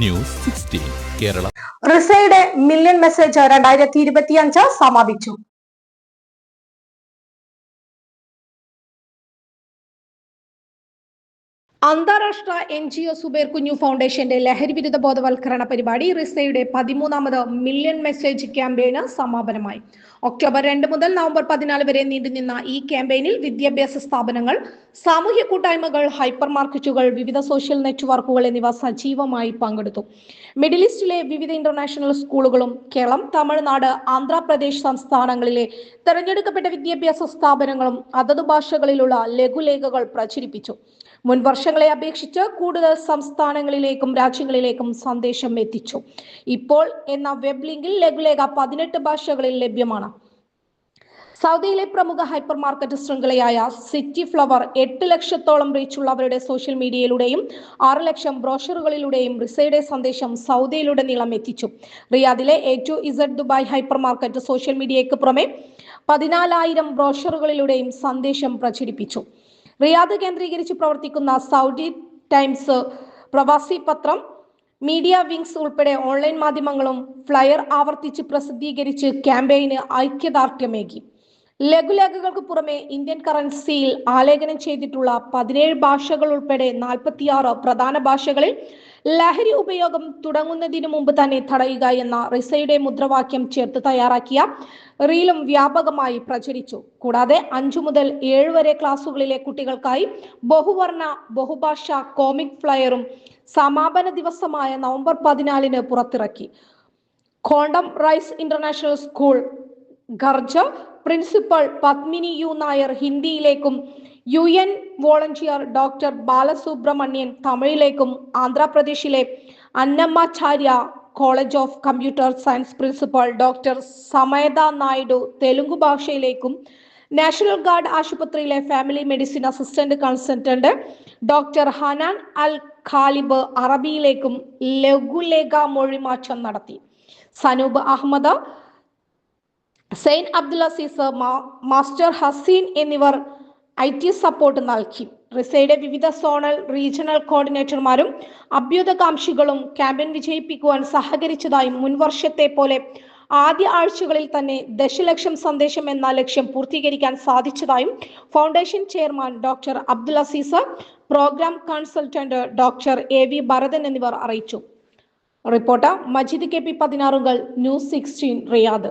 News sixteen Kerala റിസയുടെ million message രണ്ടായിരത്തി ഇരുപത്തിയഞ്ച് സമാപിച്ചു. അന്താരാഷ്ട്ര എൻ ജി ഒ സുബേർ കുഞ്ഞു ഫൗണ്ടേഷന്റെ ലഹരി വിരുദ്ധ ബോധവൽക്കരണ പരിപാടി റിസയുടെ പതിമൂന്നാമത് മില്യൺ മെസ്സേജ് ക്യാമ്പയിന് സമാപനമായി. ഒക്ടോബർ രണ്ട് മുതൽ നവംബർ പതിനാല് വരെ നീണ്ടുനിന്ന ഈ ക്യാമ്പയിനിൽ വിദ്യാഭ്യാസ സ്ഥാപനങ്ങൾ സാമൂഹ്യ കൂട്ടായ്മകൾ ഹൈപ്പർ മാർക്കറ്റുകൾ വിവിധ സോഷ്യൽ നെറ്റ്വർക്കുകൾ എന്നിവ സജീവമായി പങ്കെടുത്തു. മിഡിൽ ഈസ്റ്റിലെ വിവിധ ഇന്റർനാഷണൽ സ്കൂളുകളും കേരളം തമിഴ്നാട് ആന്ധ്രാപ്രദേശ് സംസ്ഥാനങ്ങളിലെ തെരഞ്ഞെടുക്കപ്പെട്ട വിദ്യാഭ്യാസ സ്ഥാപനങ്ങളും അതത് ഭാഷകളിലുള്ള ലഘുലേഖകൾ പ്രചരിപ്പിച്ചു. മുൻ വർഷങ്ങളെ അപേക്ഷിച്ച് കൂടുതൽ സംസ്ഥാനങ്ങളിലേക്കും രാജ്യങ്ങളിലേക്കും സന്ദേശം എത്തിച്ചു. ഇപ്പോൾ എന്ന വെബ് ലിങ്കിൽ ലഘുലേഖ പതിനെട്ട് ഭാഷകളിൽ ലഭ്യമാണ്. സൗദിയിലെ പ്രമുഖ ഹൈപ്പർ മാർക്കറ്റ് ശൃംഖലയായ സിറ്റി ഫ്ലവർ എട്ട് ലക്ഷത്തോളം റീച്ചുള്ള അവരുടെ സോഷ്യൽ മീഡിയയിലൂടെയും ആറ് ലക്ഷം ബ്രോഷറുകളിലൂടെയും റിസയുടെ സന്ദേശം സൗദിയിലുടനീളം എത്തിച്ചു. റിയാദിലെ A to Z Dubai hypermarket social മീഡിയയ്ക്ക് പുറമെ പതിനാലായിരം ബ്രോഷറുകളിലൂടെയും സന്ദേശം പ്രചരിപ്പിച്ചു. റിയാദ് കേന്ദ്രീകരിച്ച് പ്രവർത്തിക്കുന്ന സൗദി ടൈംസ് പ്രവാസി പത്രം മീഡിയ വിങ്സ് ഉൾപ്പെടെ ഓൺലൈൻ മാധ്യമങ്ങളും ഫ്ലയർ ആവർത്തിച്ച് പ്രസിദ്ധീകരിച്ച് ക്യാമ്പയിന് ഐക്യദാർഢ്യമേകി. ലഘുലേഖകൾക്ക് പുറമെ ഇന്ത്യൻ കറൻസിയിൽ ആലേഖനം ചെയ്തിട്ടുള്ള പതിനേഴ് ഭാഷകൾ ഉൾപ്പെടെ നാൽപ്പത്തിയാറ് പ്രധാന ഭാഷകളിൽ ലഹരി ഉപയോഗം തുടങ്ങുന്നതിനു മുമ്പ് തന്നെ തടയുക എന്ന റിസയുടെ മുദ്രാവാക്യം ചേർത്ത് തയ്യാറാക്കിയ റീലും വ്യാപകമായി പ്രചരിച്ചു. കൂടാതെ അഞ്ചു മുതൽ ഏഴ് വരെ ക്ലാസ്സുകളിലെ കുട്ടികൾക്കായി ബഹുവർണ ബഹുഭാഷ കോമിക് ഫ്ലയറും സമാപന ദിവസമായ നവംബർ പതിനാലിന് പുറത്തിറക്കി. കോണ്ടം റൈസ് ഇന്റർനാഷണൽ സ്കൂൾ ഗർജ principal Padmini U Nair ഹിന്ദിയിലേക്കും U N volunteer doctor Balasubramanian തമിഴിലേക്കും ആന്ധ്രാപ്രദേശിലെ Annamacharya college of computer science principal doctor സമയത Naidu Telugu ഭാഷയിലേക്കും നാഷണൽ ഗാർഡ് ആശുപത്രിയിലെ family medicine assistant consultant doctor Hanan Al Khalib അറബിയിലേക്കും ലഘുലേഖ മൊഴിമാറ്റം നടത്തി. സനൂബ് അഹമ്മദ് സെയിൻ അബ്ദുൽ അസീസ് മാസ്റ്റർ ഹസീൻ എന്നിവർ ഐ ടി സപ്പോർട്ട് നൽകി. റിസയുടെ വിവിധ സോണൽ റീജിയണൽ കോർഡിനേറ്റർമാരും അഭ്യുതകാംക്ഷികളും ക്യാമ്പയിൻ വിജയിപ്പിക്കുവാൻ സഹകരിച്ചതായും മുൻവർഷത്തെ പോലെ ആദ്യ ആഴ്ചകളിൽ തന്നെ ദശലക്ഷം സന്ദേശം എന്ന ലക്ഷ്യം പൂർത്തീകരിക്കാൻ സാധിച്ചതായും foundation chairman doctor Abdul Azeez programme consultant doctor A V Bharathan എന്നിവർ അറിയിച്ചു. റിപ്പോർട്ടർ മജീദ് കെ പി പതിനാറുകൾ ന്യൂസ് സിക്സ്റ്റീൻ റിയാദ്.